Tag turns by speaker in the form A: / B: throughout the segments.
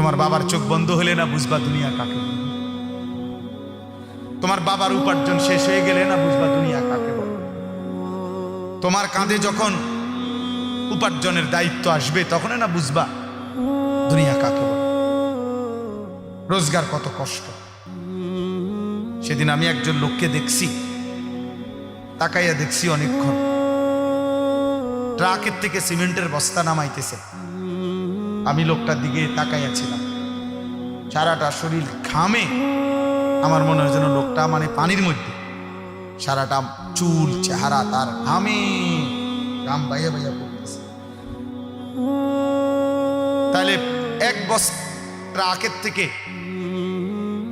A: তোমার বাবার চোখ বন্ধ হলে না বুঝবা দুনিয়া কাকে। তোমার বাবার উপার্জন শেষ হয়ে গেলে না বুঝবা দুনিয়া কাকে তোমার কাঁধে যখন উপার্জনের দায়িত্ব আসবে তখন না বুঝবা দুনিয়া কাকে রোজগার কত কষ্ট। সেদিন আমি একজন লোককে দেখছি, তাকাইয়া দেখছি অনেকক্ষণ। ট্রাকের থেকে সিমেন্টের বস্তা নামাইতেছে। আমি লোকটার দিকে তাকাইয়াছিলাম। সারাটা শরীর ঘামে, আমার মনে হয় যেন লোকটা মানে পানির মধ্যে। সারাটা চুল, চেহারা তার ঘামে, ঘাম বাইয়া বাইয়া পড়তেছে। তাহলে এক বস ট্রাকের থেকে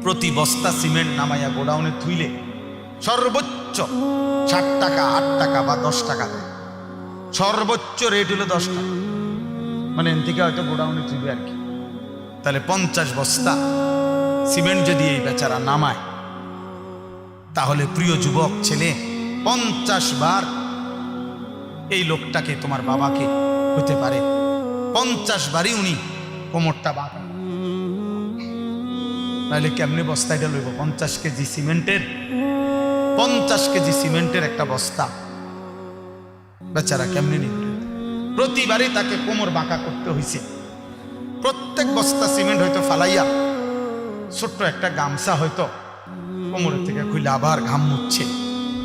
A: প্রতি বস্তা সিমেন্ট নামাইয়া গোডাউনে থুইলে সর্বোচ্চ ষাট টাকা, আট টাকা বা দশ টাকা দেয়। সর্বোচ্চ রেট হলো দশ টাকা। মানে এন থেকে হয়তো গোডাউনে থুইবে আর কি। তাহলে পঞ্চাশ বস্তা সিমেন্ট যদি এই বেচারা নামায়, তাহলে প্রিয় যুবক ছেলে, পঞ্চাশ বার এই লোকটাকে, তোমার বাবাকে হতে পারে। পঞ্চাশ বারই উনি কোমরটা বাঁকা নাহলে কেমনে বস্তাটা লইব? পঞ্চাশ কেজি সিমেন্টের, পঞ্চাশ কেজি সিমেন্টের একটা বস্তা। বেচারা কেমনে নিবে? প্রতিবারই তাকে কোমর বাঁকা করতে হয়েছে প্রত্যেক বস্তা সিমেন্ট হয়তো ফালাইয়া ছোট্ট একটা গামছা হয়তো কোমরের থেকে খুলে আবার ঘাম মুচ্ছে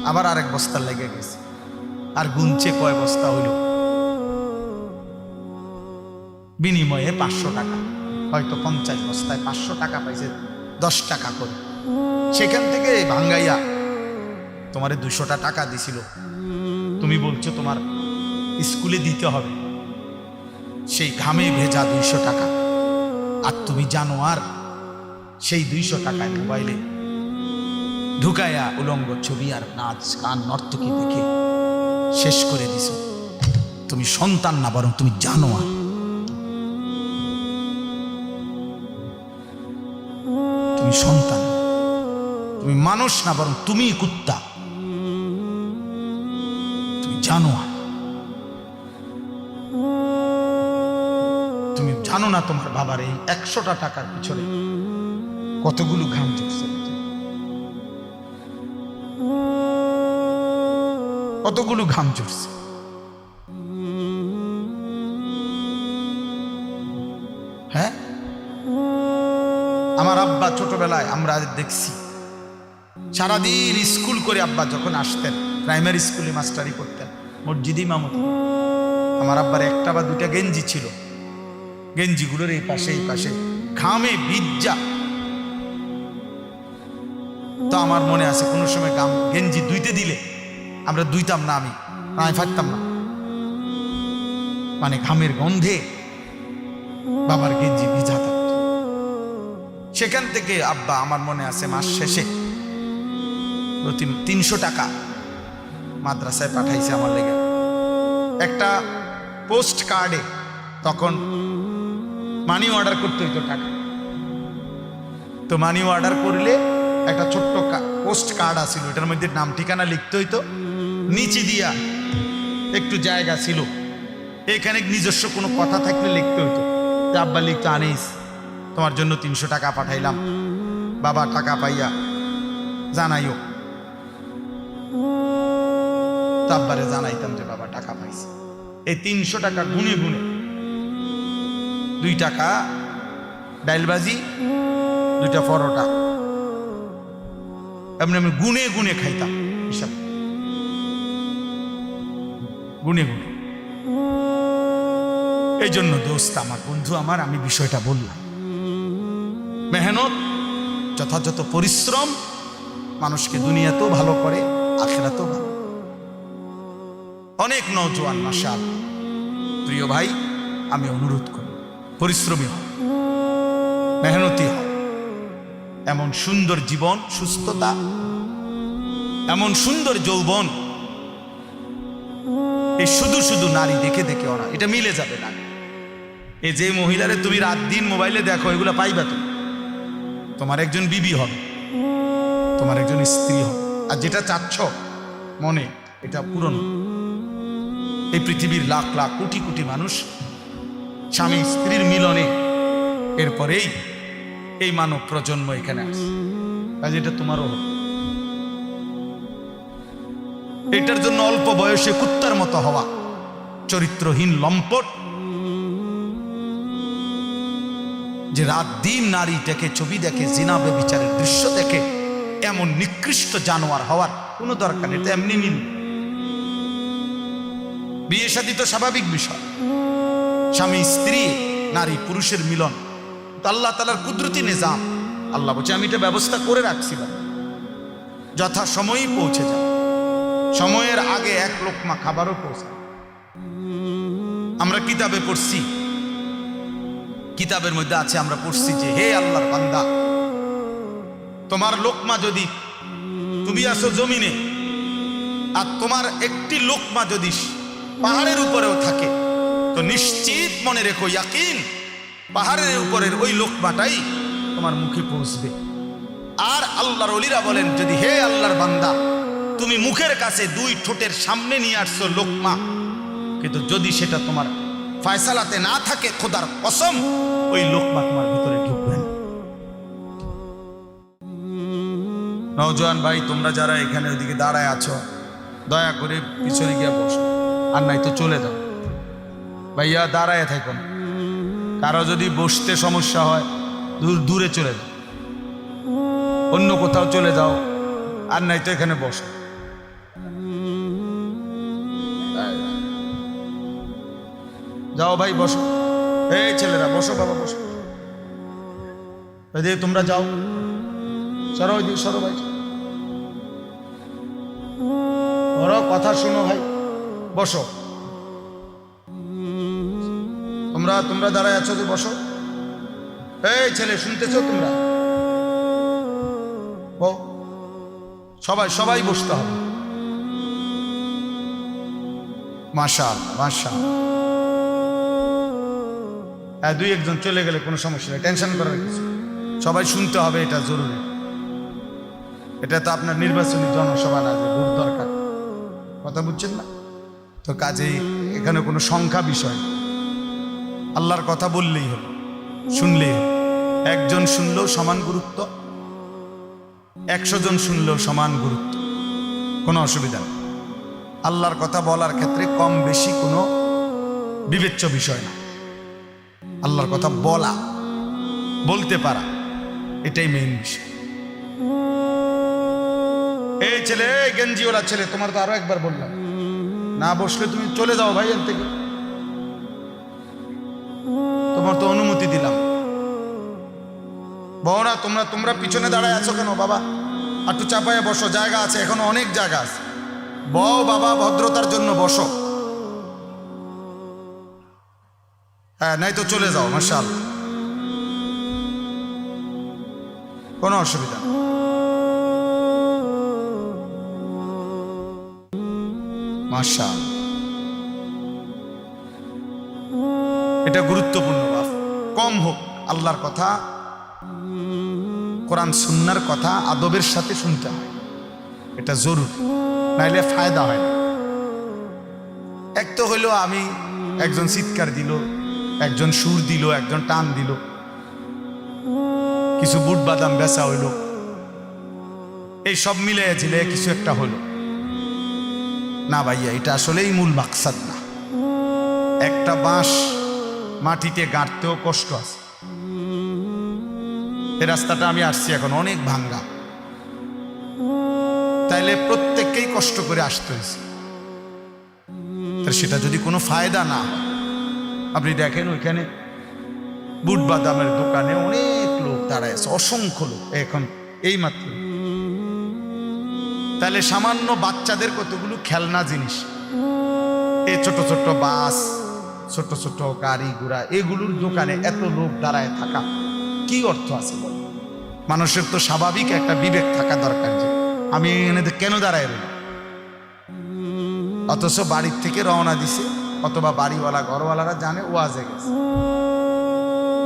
A: আবার আরেক বস্তা লেগে গেছে। আর গুনছে কয় বস্তা হইল? বিনিময়ে পাঁচশো টাকা। হয়তো পঞ্চাশ বস্তায় পাঁচশো টাকা পাইছে, দশ টাকা করে। সেখান থেকে ভাঙ্গাইয়া তোমারে দুশোটা টাকা দিছিল। তুমি বলছো তোমার স্কুলে দিতে হবে। সেই ঘামে ভেজা দুইশো টাকা। আর তুমি জানো আর, সেই দুইশো টাকায় মোবাইলে ঢুকায়া উলঙ্গ ছবি আর নাচ, গান, নর্তকী দেখে শেষ করে দিছ। তুমি সন্তান না, বরং তুমি জানো আর। তুমি সন্তান, তুমি মানুষ না, বরং তুমি কুত্তা। না তোমার বাবার এই একশোটা টাকার পিছনে? কতগুলো ঘাম চুকছে কতগুলো ঘাম চুটছে হ্যাঁ? আমার আব্বা ছোটবেলায় আমরা দেখছি, সারাদিন স্কুল করে আব্বা যখন আসতেন, প্রাইমারি স্কুলে মাস্টারি করতেন, মসজিদি মামুদ আমার আব্বার একটা বা দুটা গেঞ্জি ছিল। গেঞ্জিগুলোর এই পাশে এই পাশে। ঘামে বিজ্জা তো আমার মনে আছে, কোনো সময় গাম গেঞ্জি দুইতে দিলে আমরা দুইতাম না আমি আমি ফাটতাম না। মানে ঘামের গন্ধে বাবার গেঞ্জি ভিজা সেখান থেকে আব্বা, আমার মনে আছে, মাস শেষে প্রতি তিনশো টাকা মাদ্রাসায় পাঠাইছে আমার লেগে। একটা পোস্ট কার্ডে তখন মানি অর্ডার করতে হইতো টাকা। তো মানি অর্ডার করলে একটা ছোট্ট পোস্ট কার্ড আছিল এটার মধ্যে নাম, ঠিকানা লিখতে হইতো। নিচে দিয়া একটু জায়গা ছিল। এখানে নিজস্ব কোনো কথা থাকলে লিখতে হইতো। আব্বা লিখতো, আনিস, তোমার জন্য তিনশো টাকা পাঠাইলাম। বাবা, টাকা পাইয়া জানাইও। তো আব্বারে জানাইতাম যে বাবা, টাকা পাইছে। এই তিনশো টাকা গুনে গুনে দুই টাকা, ডাইলবাজি, দুইটা পরোটা। এমনি আমি গুনে গুনে খাইতাম, হিসাব। গুনে গুনে। এই জন্য দোস্ত, আমার বন্ধু, আমার, আমি বিষয়টা বললাম। মেহনত, যথাযথ পরিশ্রম মানুষকে দুনিয়াতেও ভালো করে, আখেরাতেও ভালো। অনেক নৌজওয়ান মাসাল প্রিয় ভাই, আমি অনুরোধ করি। পরিশ্রমী হও মেহনতি হও এমন সুন্দর জীবন, সুস্থতা, এমন সুন্দর যৌবন, এই শুধু শুধু নারী দেখে দেখে ওরা, এটা মিলে যাবে না এই যে মহিলারে তুমি রাত দিন মোবাইলে দেখো, এগুলো পাইবা তুমি। তোমার একজন বিবি হবে, তোমার একজন স্ত্রী হবে। আর যেটা চাচ্ছ মনে, এটা পূরণ এই পৃথিবীর লাখ লাখ কোটি কোটি মানুষ স্বামী স্ত্রীর মিলনে। এরপরেই এই মানব প্রজন্ম এখানে আসে। কাজে এটা তোমারও এটার জন্য অল্প বয়সে কুত্তার মতো হওয়া, চরিত্রহীন লম্পট, যে রাত দিন নারী দেখে ছবি দেখে জিনাবে বিচারের দৃশ্য দেখে, এমন নিকৃষ্ট জানোয়ার হওয়ার কোনো দরকার নেই, এটা এমনি মিল বিয়ে শাদী তো স্বাভাবিক বিষয়। স্বামী, স্ত্রী, নারী, পুরুষের মিলন। আল্লাহ তালার কুদরতি নিজাম। আল্লাহ বলছে, আমি এটা ব্যবস্থা করে রাখছি। যথা সময়ই পৌঁছে যায় সময়ের আগে এক লোকমা খাবারও পৌঁছে আমরা কিতাবে পড়ছি। কিতাবের মধ্যে আছে, আমরা পড়ছি যে, হে আল্লাহর বান্দা, তোমার লোকমা যদি, তুমি আসো জমিনে, আর তোমার একটি লোকমা যদি পাহাড়ের উপরেও থাকে তো নিশ্চিত মনে রেখো, ইয়াকিন, পাহাড়ের উপরের ওই লোকমাটাই তোমার মুখে পৌঁছবে। আর আল্লাহর অলিরা বলেন, যদি হে আল্লাহর বান্দা, তুমি মুখের কাছে দুই ঠোঁটের সামনে নিয়ে আসছো লোকমা, কিন্তু যদি সেটা তোমার ফয়সালাতে না থাকে, খোদার কসম, ওই লোকমা তোমার ভিতরে ঢুকবে নওজোয়ান ভাই, তোমরা যারা এখানে ওইদিকে দাঁড়ায় আছো, দয়া করে পিছনে গিয়ে বসো, আর নাই তো চলে যাও। ভাইয়া, দাঁড়ায় থাকো না কারও যদি বসতে সমস্যা হয়, দূর, দূরে চলে যাও। অন্য কোথাও চলে যাও, আর নাই তো এখানে বসো। যাও ভাই, বসো। এই ছেলেরা, বসো বাবা, বসো। এদিকে তোমরা যাও। সরো ওই সরো ভাই। ওরা কথা শোনো ভাই। বসো। তোমরা তোমরা দাঁড়ায় আছো যে বসো। এই ছেলে, শুনতেছো তোমরা? সবাই সবাই বসতে হবে। মাশাল হ্যাঁ দুই একজন চলে গেলে কোনো সমস্যা নেই, টেনশন করার কিছু সবাই শুনতে হবে, এটা জরুরি। এটা তো আপনার নির্বাচনী জনসভা না, যে দরকার। কথা বুঝছেন না? তো কাজেই এখানে কোনো সংখ্যা বিষয়। আল্লাহর কথা বললেই হলো, শুনলেই হলো। একজন শুনলেও সমান গুরুত্ব, একশো জন শুনলেও সমান গুরুত্ব, কোনো অসুবিধা নেই। আল্লাহর কথা বলার ক্ষেত্রে কম বেশি কোনো বিবেচ্য বিষয় না। আল্লাহর কথা বলা, বলতে পারা, এটাই মেইন বিষয়। এই ছেলে গেঞ্জিওয়ালা ছেলে, তোমার তো আরও একবার বললাম। না বসলে তুমি চলে যাও ভাই এর থেকে। তোমার তো অনুমতি দিলাম। বহরা তোমরা তোমরা পিছনে দাঁড়ায় আছো কেন বাবা? একটু চাপায় বসো, জায়গা আছে, এখনও অনেক জায়গা আছে। বও বাবা, ভদ্রতার জন্য বসো। হ্যাঁ নাই তো চলে যাও মার্শাল কোনো অসুবিধা মার্শাল কম হোক, আল্লাহর কথা, কোরআন সুন্নার কথা আদবের সাথে শুনতে হয়। এটা জরুরি, নাইলে ফায়দা হয় এক তো হইল আমি একজন চিৎকার দিল, একজন সুর দিল, একজন টান দিল। কিছু বুট বাদাম বেচা হইল। এই সব মিলে ঝিলে কিছু একটা হলো না ভাইয়া, এটা আসলেই মূল মাকসাদ না। একটা বাঁশ মাটিতে গাঁটতেও কষ্ট আছে। এই রাস্তাটা আমি আসছি এখন অনেক ভাঙ্গা। তাইলে প্রত্যেককেই কষ্ট করে আসতে হয়েছে। সেটা যদি কোনো ফায়দা না আপনি দেখেন ওইখানে বুট বাদামের দোকানে অনেক লোক দাঁড়ায় আছে, অসংখ্য লোক এখন এই মাত্র তাহলে সামান্য বাচ্চাদের কতগুলো খেলনা জিনিস, এই ছোট ছোট বাস ছোট ছোট গাড়ি ঘোড়া, এগুলোর দোকানে এত লোক দাঁড়ায় থাকা, কি অর্থ আছে? বলো? মানুষের তো স্বাভাবিক একটা বিবেক থাকা দরকার যে, আমি এখানে কেন দাঁড়ায় রইলাম? অথচ বাড়ির থেকে রওনা দিছে, অথবা বাড়িওয়ালা, ঘরওয়ালারা জানে ও ওয়াজে গেছে।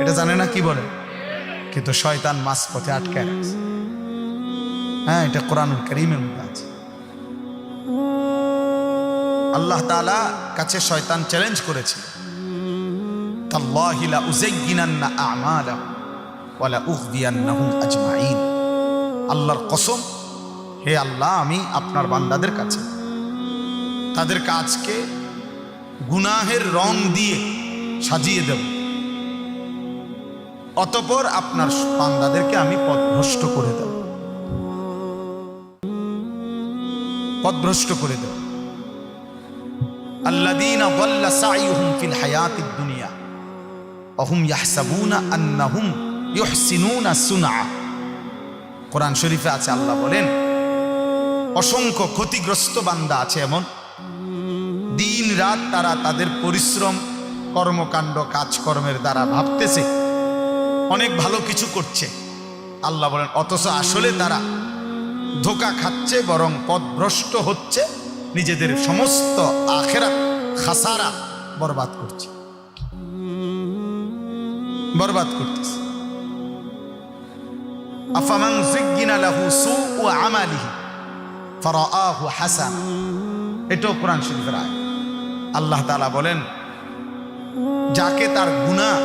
A: এটা জানে না কি বলে? কিন্তু শয়তান মাছ পথে আটকে হ্যাঁ এটা কোরআনুল করিমের মধ্যে আছে। আল্লাহ তাআলা কাছে শয়তান চ্যালেঞ্জ করেছে আল্লাহর কসম, হে আল্লাহ, আমি আপনার বান্দাদের কাছে তাদের কাজকে গুনাহের রং দিয়ে সাজিয়ে দেব। অতপর আপনার বান্দাদেরকে আমি পথভ্রষ্ট করে দেব। পথভ্রষ্ট করে দেব। আল্লাদিনা বল্লা সাইহুম ফিল হায়াতিদ দুনিয়া। অহুম ইয়াহসাবুনা আন্নাহুম ইহসিনুনা সুনা কোরআন শরীফে আছে আল্লাহ বলেন, অসংখ্য ক্ষতিগ্রস্ত বান্দা আছে এমন। দিন রাত তারা তাদের পরিশ্রম, কর্মকাণ্ড, কাজকর্মের দ্বারা ভাবতেছে, অনেক ভালো কিছু করছে। আল্লাহ বলেন, অথচ আসলে তারা ধোকা খাচ্ছে, বরং পথভ্রষ্ট হচ্ছে। নিজেদের সমস্ত আখেরা খাসারা বরবাদ করছে। বরবাদ করতেছে। আফামান জিগ্গিনা লাহু সুউ আমালিহি, ফারাআহু হাসান। এটাও কোরআন শরীফের আয় আল্লাহ তাআলা বলেন, যাকে তার গুনাহ,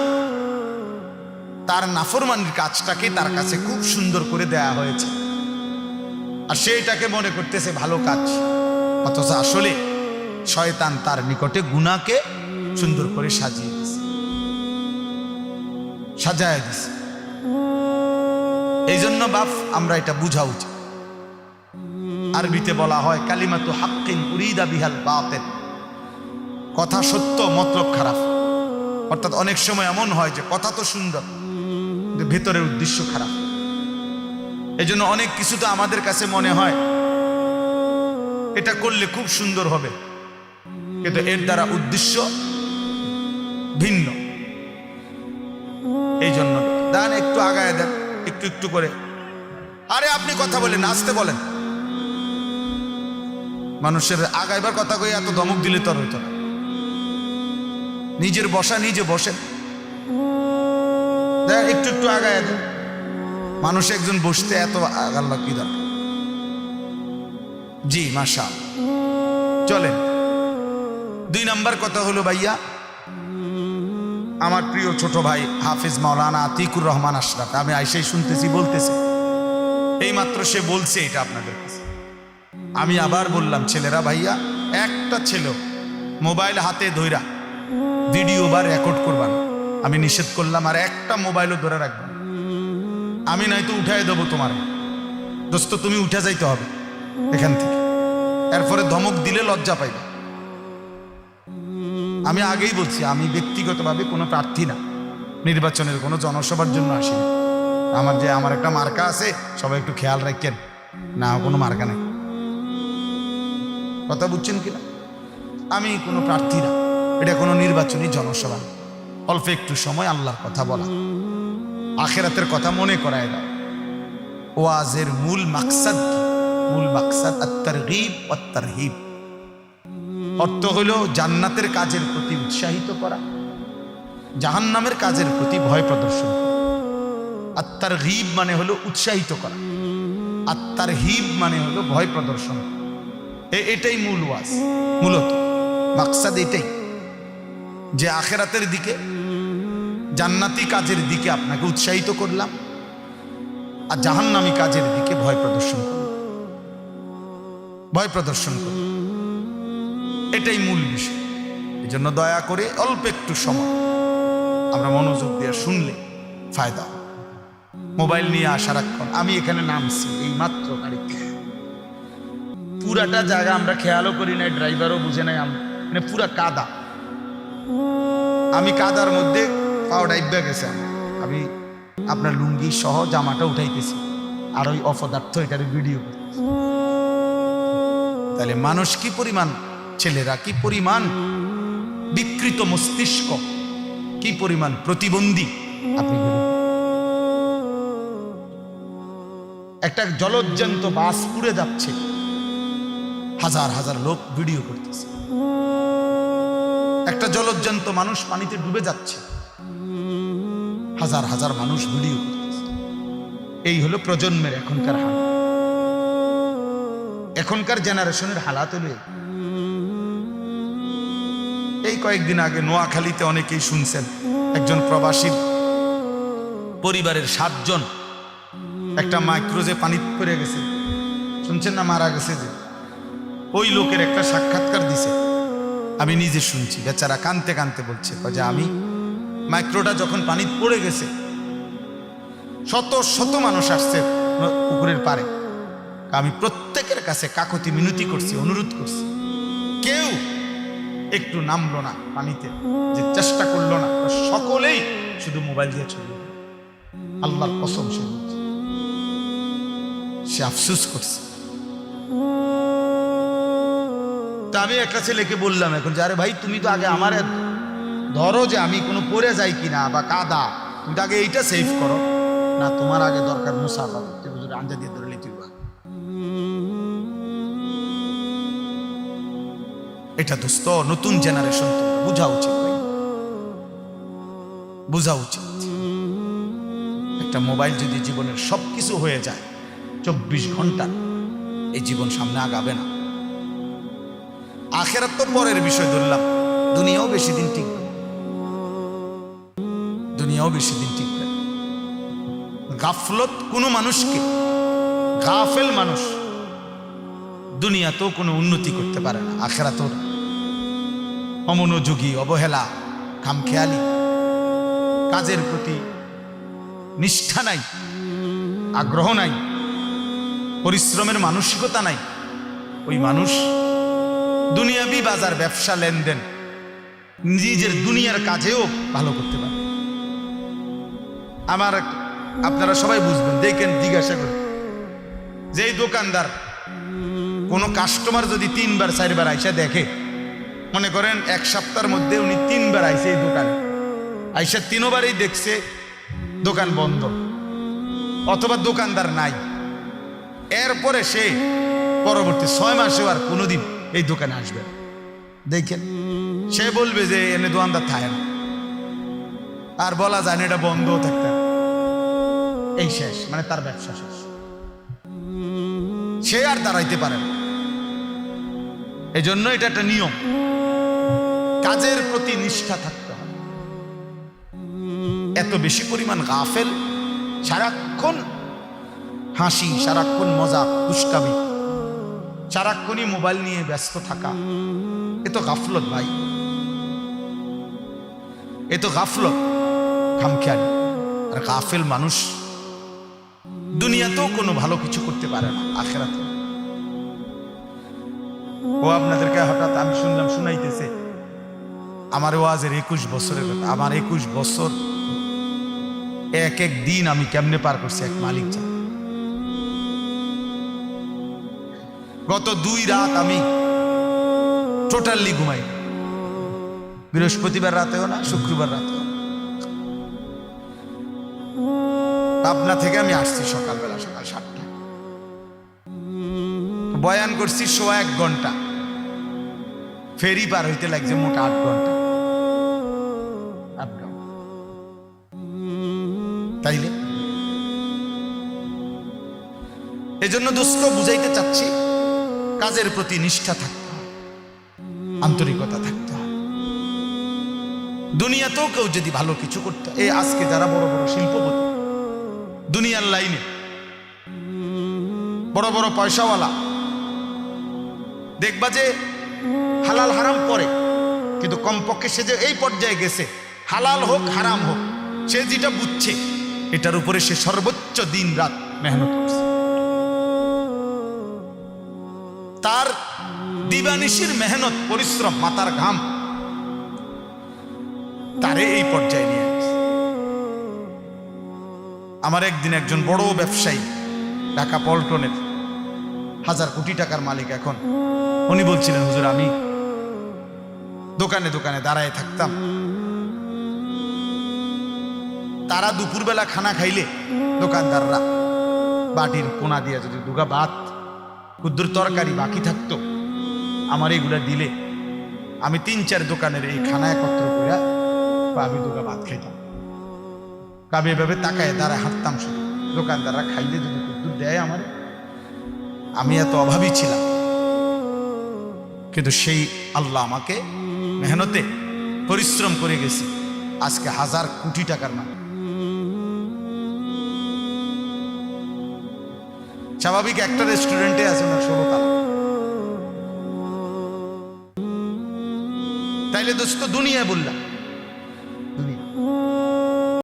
A: তার নাফরমানির কাজটাকে তার কাছে খুব সুন্দর করে দেয়া হয়েছে। আর সে এটাকে মনে করতেছে ভালো কাজ। অথচ আসলে শয়তান তার নিকটে গুনাকে সুন্দর করে সাজিয়ে দিছে সাজায় দিছে এই জন্য বাপ, আমরা এটা বুঝা উচিত। আরবিতে বলা হয়, কালিমাতু হাক্কিন উরিদা বিহাল বাতেন কথা সত্য, মতলব খারাপ। অর্থাৎ অনেক সময় এমন হয় যে কথা তো সুন্দর ভেতরের উদ্দেশ্য খারাপ। এই জন্য অনেক কিছু তো আমাদের কাছে মনে হয় এটা করলে খুব সুন্দর হবে। কিন্তু এর দ্বারা উদ্দেশ্য ভিন্ন। এই জন্য দেন একটু আগায় দেন, একটু একটু করে। আরে আপনি কথা বলেন আসতে বলেন। মানুষের আগাইবার কথা কই এত দমক দিলে তোর হইতো না। নিজের বসা নিজে বসেন একটু একটু আগায় দেন। মানুষ একজন বসতে এত আগাল্লা কি দরকার? জি মাসা চলেন। দুই নাম্বার কথা হলো, ভাইয়া, আমার প্রিয় ছোট ভাই হাফিজ মাওলানা আতিকুর রহমান আশরাফ। আমি আইসাই শুনতেছি, বলতেছি। এইমাত্র সে বলছে এটা আপনাদের কাছে। আমি আবার বললাম, ছেলেরা ভাইয়া, একটা ছেলে মোবাইল হাতে ধইরা ভিডিও বা রেকর্ড করবান আমি নিষেধ করলাম, আর একটা মোবাইলও ধরে রাখবেন আমি নয়তো উঠাই দেবো তোমার। দোস্ত, তুমি উঠে যাইতে হবে। এখান থেকে। এরপরে ধমক দিলে লজ্জা পাইবে। আমি আগেই বলছি, আমি ব্যক্তিগতভাবে কোনো প্রার্থী না। নির্বাচনের কোনো জনসভার জন্য আসি আমার যে, আমার একটা মার্কা আছে, সবাই একটু খেয়াল রাখেন। না, কোনো মার্কা নেই। কথা বুঝছেন কিনা? আমি কোনো প্রার্থী না। এটা কোনো নির্বাচনী জনসভা অল্প একটু সময় আল্লাহর কথা বলা। আখেরাতের কথা মনে করায় দাও। ওয়াজের মূল মাকসাদ কি? মূল মাকসাদ আত্মারগীব অত্তারহিব অর্থ হলো জান্নাতের কাজের প্রতি উৎসাহিত করা, জাহান্নামের কাজের প্রতি ভয় প্রদর্শন আত্মার হিব মানে হলো উৎসাহিত করা আত্মার হিব মানে হলো ভয় প্রদর্শন এটাই মূল ওয়াজ, মূলত। মাকসাদ এটাই, যে আখেরাতের দিকে, জান্নাতি কাজের দিকে আপনাকে উৎসাহিত করলাম, আর জাহান্নামি কাজের দিকে ভয় প্রদর্শন করলাম। ভয় প্রদর্শন করলাম এটাই মূল বিষয়। এই জন্য দয়া করে অল্প একটু সময়। আমরা মনোযোগ দিয়ে শুনলে ফায়দা মোবাইল নিয়ে সারাক্ষণ আমি এখানে নামছি এই মাত্র গাড়িতে পুরাটা জায়গা আমরা খেয়ালও করি নাই, ড্রাইভারও বুঝে নাই মানে পুরা কাদা। আমি কাদার মধ্যে পাও ডাইবা গেছে। আমি আপনার লুঙ্গি সহ জামাটা উঠাইতেছি। আর ওই অপদার্থ এটার ভিডিও করতেছি। তাহলে মানুষ কি পরিমাণ? ছেলেরা কি পরিমাণ? বিকৃত মস্তিষ্ক কি পরিমাণ প্রতিবন্ধী? আপনি একটা জলজ্জান্ত বাস পুড়ে যাচ্ছে। হাজার হাজার লোক ভিডিও করতেছে। একটা জলজ্জান্ত মানুষ পানিতে ডুবে যাচ্ছে। হাজার হাজার মানুষ ভিডিও করতেছে। এই হলো প্রজন্মের এখনকার হাল। এখনকার জেনারেশনের হালাত হলো এই। কয়েকদিন আগে নোয়াখালীতে অনেকেই শুনছেন, একজন প্রবাসী পরিবারের সাতজন একটা মাইক্রোজে পানি পড়ে গেছে। শুনছেন না, মারা গেছে যে? ওই লোকের একটা সাক্ষাৎকার দিছে। আমি নিজে শুনছি, বেচারা কানতে কানতে বলছে যে আমি মাইক্রোটা যখন পানি পড়ে গেছে, শত শত মানুষ আসছে পুকুরের পারে আমি প্রত্যেকের কাছে কাকতি মিনতি করছি, অনুরোধ করছি। কেউ একটু নামলো না পানিতে, যে চেষ্টা করল না সকলেই শুধু মোবাইল দিয়ে ছবি আল্লাহর কসম সে আফসুস করছে। তা আমি একটা ছেলেকে বললাম এখন যে, আরে ভাই, তুমি তো আগে আমার ধরো যে আমি কোনো পড়ে যাই কিনা বা কাদা, তুমি তো আগে এইটা সেভ করো। না, তোমার আগে দরকার মুসাফা আঞ্জা দিয়ে ধরে লিখি এটা দোস্ত, নতুন জেনারেশন বোঝা উচিত ভাই। বোঝা উচিত। একটা মোবাইল যদি জীবনের সব কিছু হয়ে যায়, চব্বিশ ঘণ্টা এই জীবন সামনে আগাবে না। আখেরাত তো পরের বিষয় ধরলাম। দুনিয়াও বেশি দিন টিকবে দুনিয়াও বেশি দিন টিকবে। গাফলত কোনো মানুষকে গাফেল মানুষ। দুনিয়াতেও কোনো উন্নতি করতে পারে না, আখেরাতেও। অমনোযোগী, অবহেলা, খামখেয়ালি, কাজের প্রতি নিষ্ঠা নাই, আগ্রহ নাই, পরিশ্রমের মানসিকতা নাই। ওই মানুষ দুনিয়াবি বাজার ব্যবসা লেনদেন নিজের দুনিয়ার কাজেও ভালো করতে পারে। আমার, আপনারা সবাই বুঝবেন, দেখেন, জিজ্ঞাসা করে যে এই দোকানদার, কোনো কাস্টমার যদি তিনবার, চারবার আইসা দেখে, মনে করেন এক সপ্তাহের মধ্যে উনি তিনবার আইসে এই দোকানে। আইসা তিনবারই দেখছে দোকান বন্ধ, অথবা দোকানদার নাই। এরপরে সে পরবর্তী ছয় মাসেও আর কোনোদিন এই দোকানে আসবে। দেখেন, সে বলবে যে এনে দোকানদার থাকে না। আর বলা যায় না, এটা বন্ধও থাকতে এই শেষ মানে তার ব্যবসা শেষ। সে আর দাঁড়াইতে পারে না। জন্য এটা একটা নিয়ম। কাজের প্রতি নিষ্ঠা থাকতে হবে। এত বেশি পরিমাণ গাফেল, সারাক্ষণ হাসি, সারাক্ষণ মজা, দুষ্টামি, সারাক্ষণই মোবাইল নিয়ে ব্যস্ত থাকা, এ তো গাফলত ভাই। এ তো গাফলত, খামখেয়ালি। আর গাফেল মানুষ দুনিয়াতেও কোনো ভালো কিছু করতে পারে না, আখেরাতে। ও আপনাদেরকে হঠাৎ আমি শুনলাম, শুনাইতেছে, আমার ওয়াজের একুশ বছরের কথা। আমার একুশ বছর, এক এক দিন আমি কেমনে পার করছি এক মালিক জানে। গত দুই রাত আমি টোটালি ঘুমাই। বৃহস্পতিবার রাতেও না, শুক্রবার রাতেও পাবনা থেকে আমি আসছি সকালবেলা, সকাল সাতটা। বয়ান করছি সোয়া এক ঘণ্টা। ফেরি পার হইতে লাগছে মোট আট ঘণ্টা। তাইলে? এজন্য দোস্ত বুঝাইতে চাচ্ছি, কাজের প্রতি নিষ্ঠা থাকতে আন্তরিকতা থাকতে দুনিয়াতেও কেউ যদি ভালো কিছু করতে এই আজকে যারা বড় বড় শিল্পপতি দুনিয়ার লাইনে। বড় বড় পয়সাওয়ালা। দেখবা যে হালাল হারাম পরে কিন্তু কমপক্ষে সে যে এই পর্যায়ে গেছে, হালাল হোক, হারাম হোক, সে যেটা বুঝছে, এটার উপরে সে সর্বোচ্চ দিন রাত মেহনত করছে। তার দিবানিশির মেহনত, পরিশ্রম, মাতার ঘাম, তারে এই পর্যায়ে নিয়ে আমার একদিন একজন বড় ব্যবসায়ী, ঢাকা পল্টনের, হাজার কোটি টাকার মালিক এখন। উনি বলছিলেন, হুজুর, আমি দোকানে দোকানে দাঁড়ায় থাকতাম। তারা দুপুরবেলা খানা খাইলে দোকানদাররা বাটির কোনা দিয়ে যদি দুগা ভাত, ক্ষুদ্র তরকারি বাকি থাকতো, আমার এগুলা দিলে আমি তিন চার দোকানের এই খানা একত্র করে আমি দুগা ভাত খাইতাম। আমি এভাবে তাকায় দাঁড়ায়, হাঁটতাম শুধু। দোকানদাররা খাইলে যদি দুধ দেয় আমার, আমি এত অভাবী ছিলাম। কিন্তু সেই আল্লাহ আমাকে মেহনতে পরিশ্রম করে গেছি। আজকে হাজার কোটি টাকার নাম স্বাভাবিক একটা রেস্টুরেন্টে আছে না ষোলো তালা তাইলে দোস্ত দুনিয়ায় বললাম